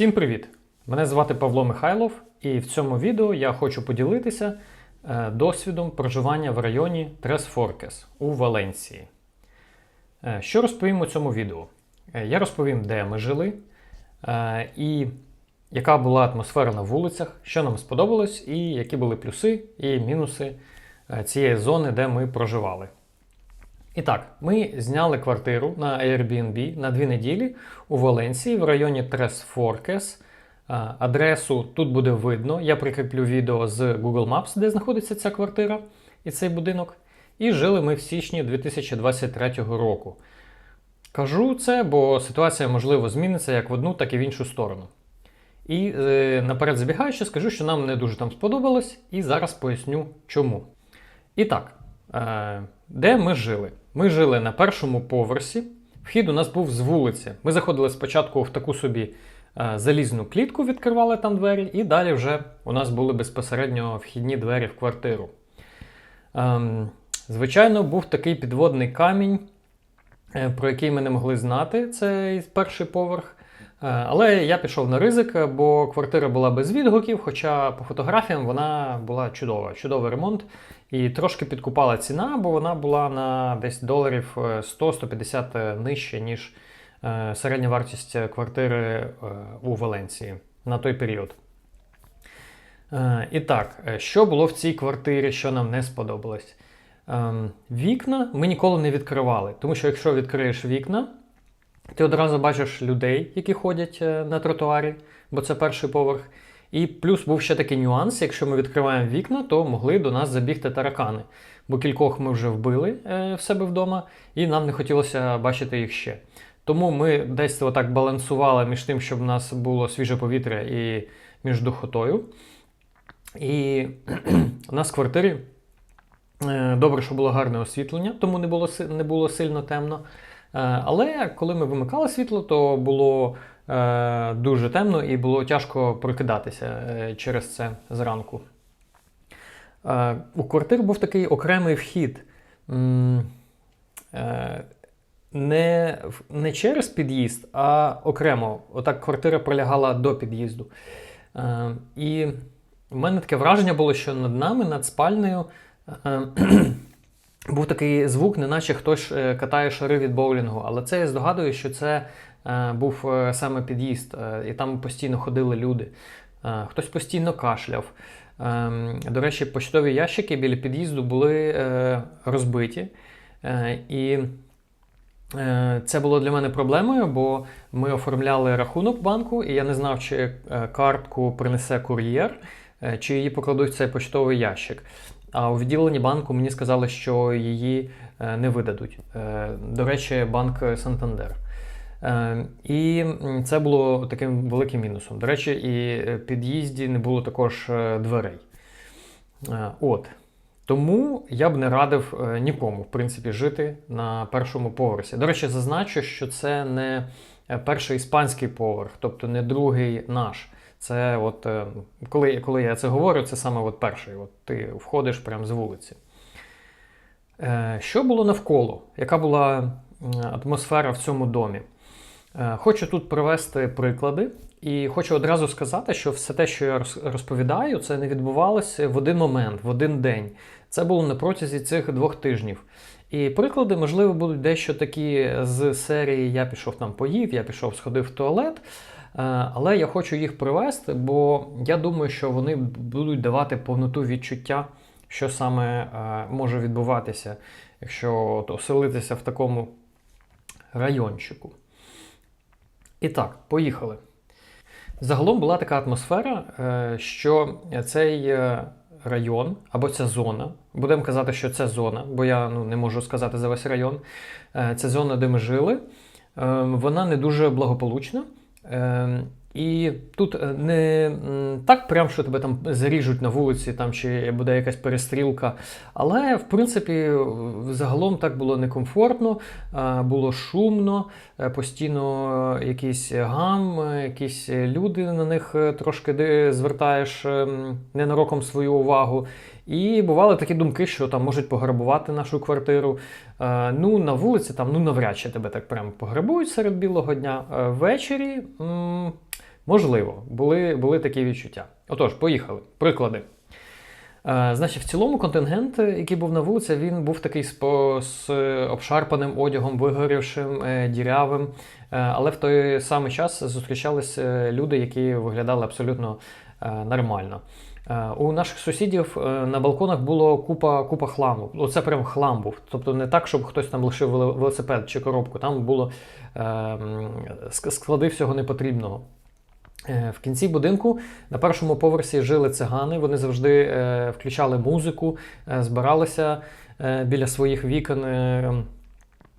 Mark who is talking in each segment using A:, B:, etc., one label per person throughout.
A: Всім привіт! Мене звати Павло Михайлов, і в цьому відео я хочу поділитися е, досвідом проживання в районі Трес Форкес у Валенції. Е, Що розповім у цьому відео? Е, Я розповім, де ми жили, і яка була атмосфера на вулицях, що нам сподобалось, і які були плюси і мінуси цієї зони, де ми проживали. І так, ми зняли квартиру на Airbnb на дві неділі у Валенції в районі Трес Форкес. Адресу тут буде видно. Я прикріплю відео з Google Maps, де знаходиться ця квартира і цей будинок. І жили ми в січні 2023 року. Кажу це, бо ситуація можливо зміниться як в одну, так і в іншу сторону. І е, наперед забігаючи, скажу, що нам не дуже там сподобалось, і зараз поясню чому. І так, е, де ми жили? Ми жили на першому поверсі. Вхід у нас був з вулиці. Ми заходили спочатку в таку собі е, залізну клітку, відкривали там двері, і далі вже у нас були безпосередньо вхідні двері в квартиру. Ем, звичайно, був такий підводний камінь, е, про який ми не могли знати, цей перший поверх. Е, Але я пішов на ризик, бо квартира була без відгуків, хоча по фотографіям вона була чудова, чудовий ремонт. І трошки підкупала ціна, бо вона була на десь доларів е, 100-150 нижче, ніж е, середня вартість квартири е, у Валенції на той період. Е, І так, е, що було в цій квартирі, що нам не сподобалось? Ем, Вікна ми ніколи не відкривали, тому що якщо відкриєш вікна, ти одразу бачиш людей, які ходять е, на тротуарі, бо це перший поверх. І плюс був ще такий нюанс: якщо ми відкриваємо вікна, то могли до нас забігти таракани. Бо кількох ми вже вбили е, в себе вдома, і нам не хотілося бачити їх ще. Тому ми десь отак балансували між тим, щоб в нас було свіже повітря і між духотою. І у нас в квартирі е, добре, що було гарне освітлення, тому не було, не було сильно темно. Е, Але коли ми вимикали світло, то було е, дуже темно і було тяжко прокидатися е, через це зранку. У квартиру був такий окремий вхід. Не, не через під'їзд, а окремо. Отак квартира пролягала до під'їзду. Е, І в мене таке враження було, що над нами, над спальнею, е, був такий звук, неначе хтось е, катає шари від боулінгу. Але це я здогадую, що це е, був е, саме під'їзд, і там постійно ходили люди. Хтось постійно кашляв. Ем, До речі, поштові ящики біля під'їзду були розбиті. І це було для мене проблемою, бо ми оформляли рахунок банку, і я не знав, чи картку принесе кур'єр, чи її покладуть цей поштовий ящик. А у відділенні банку мені сказали, що її е, не видадуть. Е, До речі, банк Сантандер. Е, І це було таким великим мінусом. До речі, і під'їзді не було також дверей. От. Тому я б не радив нікому, в принципі, жити на першому поверсі. До речі, зазначу, що це не перший іспанський поверх, тобто не другий наш. Це от е, коли, коли я це говорю, це саме от перший. От ти входиш прямо з вулиці. Е, Що було навколо? Яка була атмосфера в цьому домі? Е, Хочу тут привести приклади, і хочу одразу сказати, що все те, що я розповідаю, це не відбувалося в один момент, в один день. Це було на протязі цих двох тижнів. І приклади, можливо, будуть дещо такі з серії Я пішов там поїв, я пішов, сходив в туалет. Е, Але я хочу їх привести, бо я думаю, що вони будуть давати повноту відчуття, що саме е, може відбуватися, якщо оселитися в такому райончику. І так, поїхали. Загалом була така атмосфера, е, що цей район або ця зона, будемо казати, що це зона, бо я ну, не можу сказати за весь район. Це зона, де ми жили, вона не дуже благополучна. Е, І тут е, не так, прям, що тебе там заріжуть на вулиці, там чи буде якась перестрілка. Але в принципі, загалом так було некомфортно, е, було шумно, е, постійно якийсь гам, якісь люди на них трошки звертаєш ненароком свою увагу. І бували такі думки, що там можуть пограбувати нашу квартиру. Ну, на вулиці там ну навряд чи тебе так прям пограбують серед білого дня. Ввечері. Можливо, були, були такі відчуття. Отож, поїхали. Приклади. Е, Значить, в цілому контингент, який був на вулиці, він був такий з, з обшарпаним одягом, вигорівшим, е, дірявим. Е, Але в той самий час зустрічалися е, люди, які виглядали абсолютно е, нормально. Е, У наших сусідів е, на балконах було купа, купа хламу. Оце прям хлам був. Тобто не так, щоб хтось там лишив велосипед чи коробку. Там було е, склади всього непотрібного. Е, В кінці будинку на першому поверсі жили цигани. Вони завжди е, включали музику, е, збиралися біля своїх вікон,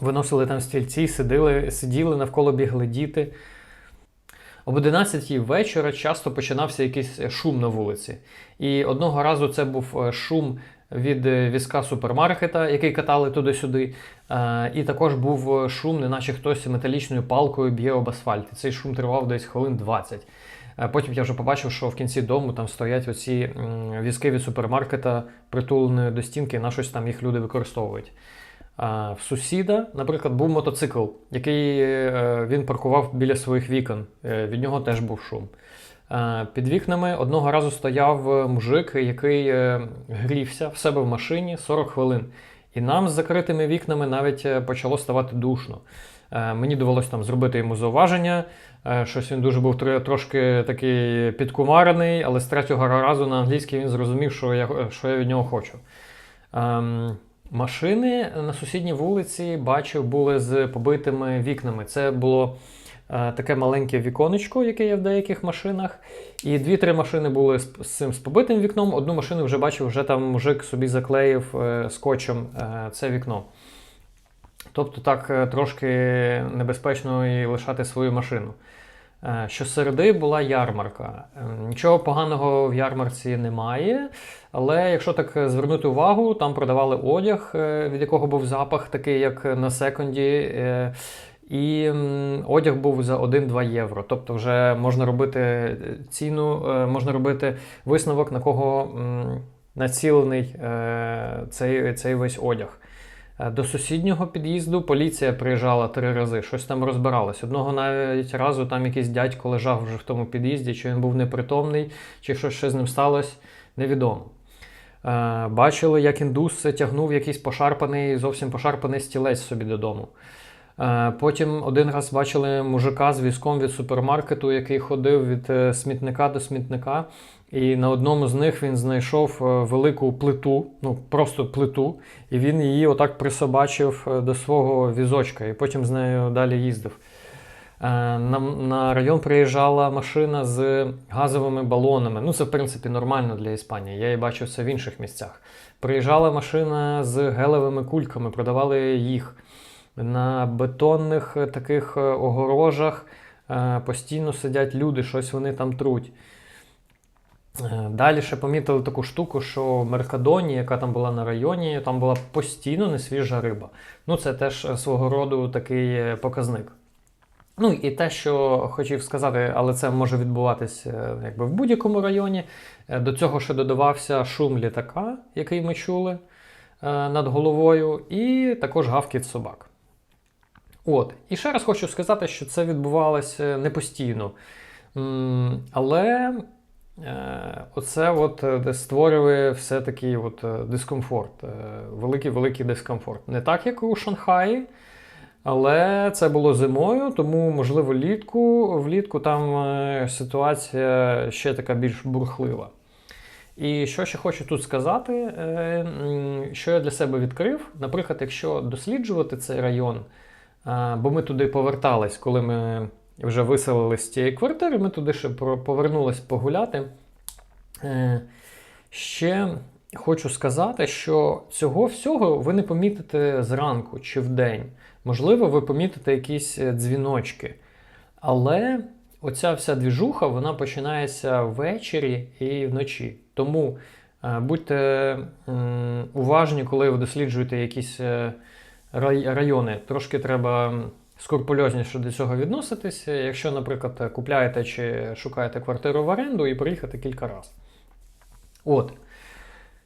A: виносили там стільці, сиділи, сиділи навколо бігли діти. Об 11 вечора часто починався якийсь шум на вулиці. І одного разу це був шум від е, візка супермаркета, який катали туди-сюди. Е, І також був шум, неначе хтось металічною палкою б'є об асфальт. І цей шум тривав десь хвилин 20. Е, Потім я вже побачив, що в кінці дому там стоять оці візки від супермаркета, притулені до стінки, на щось там їх люди використовують. В сусіда, наприклад, був мотоцикл, який він паркував біля своїх вікон. Від нього теж був шум. Е, Під вікнами одного разу стояв е, мужик, який е, грівся в себе в машині 40 хвилин. І нам з закритими вікнами навіть почало ставати душно. Мені довелося там зробити йому зауваження. Щось він дуже був трошки такий підкумарений, але з третього разу на англійській він зрозумів, що я, що я від нього хочу. Ем, Машини на сусідній вулиці бачив були з побитими вікнами. Це було таке маленьке віконечко, яке є в деяких машинах. І дві-три машини були з, з цим з побитим вікном. Одну машину вже бачив, вже там мужик собі заклеїв е, скотчем е, це вікно. Тобто так е, трошки небезпечно і лишати свою машину. Е, Щосереди була ярмарка. Е, Нічого поганого в ярмарці немає, але якщо так е, звернути увагу, там продавали одяг, е, від якого був запах, такий як на секунді. І одяг був за 1-2 євро. Тобто вже можна робити ціну, е, можна робити висновок, на кого націлений е, цей, цей весь одяг. Е, До сусіднього під'їзду поліція приїжджала три рази, щось там розбиралось. Одного навіть разу там якийсь дядько лежав вже в тому під'їзді, чи він був непритомний, чи щось ще з ним сталося, невідомо. Бачили, як індус тягнув якийсь пошарпаний, зовсім пошарпаний стілець собі додому. Е, Потім один раз бачили мужика з візком від супермаркету, який ходив від е, смітника до смітника. І на одному з них він знайшов е, велику плиту, ну просто плиту, і він її отак присобачив до свого візочка, і потім з нею далі їздив. На, на район приїжджала машина з газовими балонами. Ну, це в принципі нормально для Іспанії. Я її бачив це в інших місцях. Приїжджала машина з гелевими кульками, продавали їх. На бетонних е, таких е, огорожах е, постійно сидять люди, щось вони там труть. Далі ще помітили таку штуку, що в Меркадоні, яка там була на районі, там була постійно несвіжа риба. Ну, це теж свого роду такий показник. Ну і те, що хотів сказати, але це може відбуватися якби в будь-якому районі. До цього ще додавався шум літака, який ми чули над головою, і також гавкіт собак. От. І ще раз хочу сказати, що це відбувалося не постійно. Але е, оце от е, створює все такий от е, дискомфорт, е, великий-великий дискомфорт. Не так, як у Шанхаї, але це було зимою, тому, можливо, влітку, влітку там е, ситуація ще така більш бурхлива. І що ще хочу тут сказати, е, що я для себе відкрив, наприклад, якщо досліджувати цей район, Бо ми туди повертались, коли ми вже виселились з цієї квартири, ми туди ще повернулись погуляти. Е, Ще хочу сказати, що цього всього ви не помітите зранку чи вдень. Можливо, ви помітите якісь е, дзвіночки. Але оця вся двіжуха вона починається ввечері і вночі. Тому е, будьте уважні, коли ви досліджуєте якісь райони. Трошки треба м, скрупульозніше до цього відноситися. Якщо, наприклад, купляєте чи шукаєте квартиру в оренду і приїхати кілька разів. От.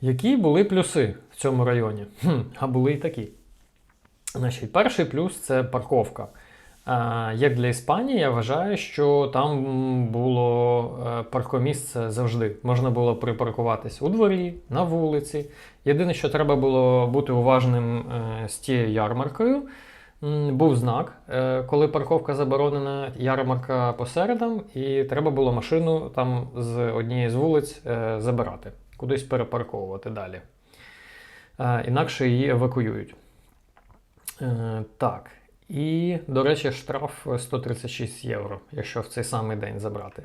A: Які були плюси в цьому районі? Хм, а були і такі. Значить, перший плюс це парковка. Як для Іспанії, я вважаю, що там було е, паркомісце завжди. Можна було припаркуватись у дворі, на вулиці. Єдине, що треба було бути уважним е, з тією ярмаркою. Був знак, е, коли парковка заборонена, ярмарка посередам, і треба було машину там з однієї з вулиць забирати, кудись перепарковувати далі. Інакше її евакуюють. Так. І, до речі, штраф 136 євро, якщо в цей самий день забрати.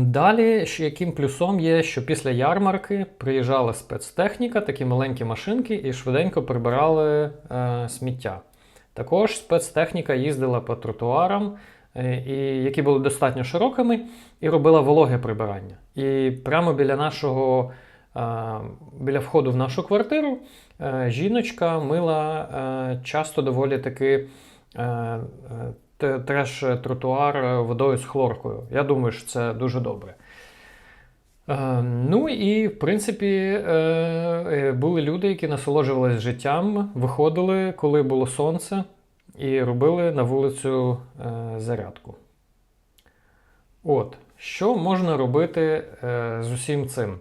A: Далі, яким плюсом є, що після ярмарки приїжджала спецтехніка, такі маленькі машинки, і швиденько прибирали е, сміття. Також спецтехніка їздила по тротуарам, е, і, які були достатньо широкими, і робила вологе прибирання. І прямо біля нашого, біля входу в нашу квартиру е, жіночка мила е, часто доволі таки е, треш-тротуар е, водою з хлоркою. Я думаю, що це дуже добре. Ну і в принципі були люди, які насолоджувалися життям, виходили, коли було сонце, і робили на вулицю зарядку. От, що можна робити з усім цим?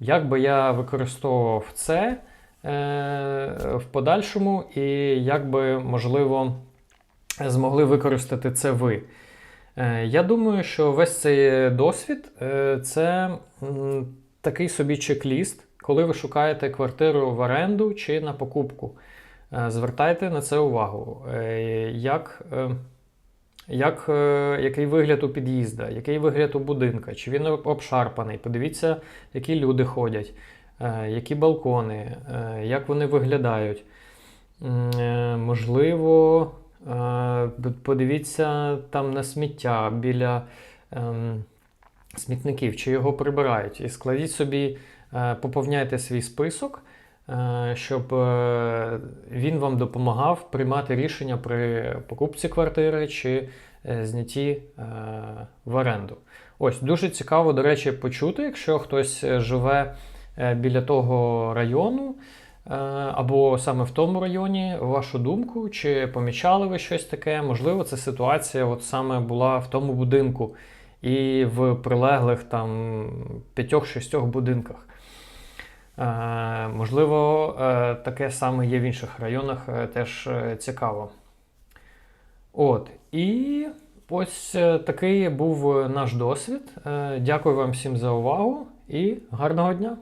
A: Як би я використовував це е, в подальшому, і як би, можливо, змогли використати це ви? Е, Я думаю, що весь цей досвід е, це м, такий собі чек-ліст, коли ви шукаєте квартиру в оренду чи на покупку. Е, Звертайте на це увагу. Е, Як, е, як, е, який вигляд у під'їзда, який вигляд у будинка, чи він обшарпаний. Подивіться, які люди ходять, е, які балкони, е, як вони виглядають. Можливо, подивіться там на сміття біля ем, смітників, чи його прибирають. І складіть собі, поповняйте свій список, щоб е, він вам допомагав приймати рішення при покупці квартири чи е, знятті е, в оренду. Ось дуже цікаво, до речі, почути, якщо хтось е, живе е, біля того району. е, Або саме в тому районі, вашу думку, чи помічали ви щось таке? Можливо, ця ситуація от саме була в тому будинку і в прилеглих там п'ятьох-шістьох будинках. Е, можливо, е, таке саме є в інших районах, е, теж цікаво. От, і ось такий був наш досвід. Дякую вам всім за увагу і гарного дня!